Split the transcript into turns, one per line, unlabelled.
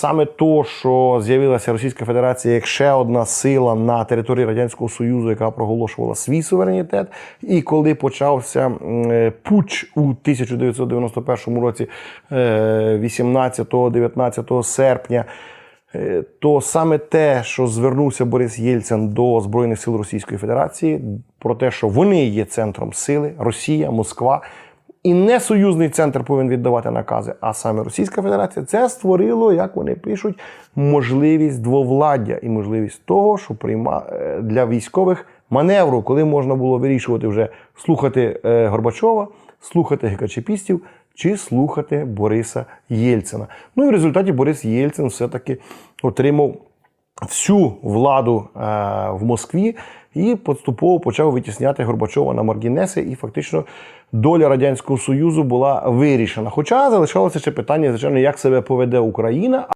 Саме то, що з'явилася Російська Федерація як ще одна сила на території Радянського Союзу, яка проголошувала свій суверенітет, і коли почався е, путч у 1991 році, 18-19 серпня. Е, То саме те, що звернувся Борис Єльцин до Збройних сил Російської Федерації, про те, що вони є центром сили, Росія, Москва, і не союзний центр повинен віддавати накази, а саме Російська Федерація, це створило, як вони пишуть, можливість двовладдя і можливість того, що прийма е, для військових маневру, коли можна було вирішувати вже слухати е, Горбачова, слухати гекачепістів чи слухати Бориса Єльцина. Ну і в результаті Борис Єльцин все-таки отримав всю владу е, в Москві і поступово почав витісняти Горбачова на маргінеси, і фактично доля Радянського Союзу була вирішена. Хоча залишалося ще питання, звичайно, як себе поведе Україна.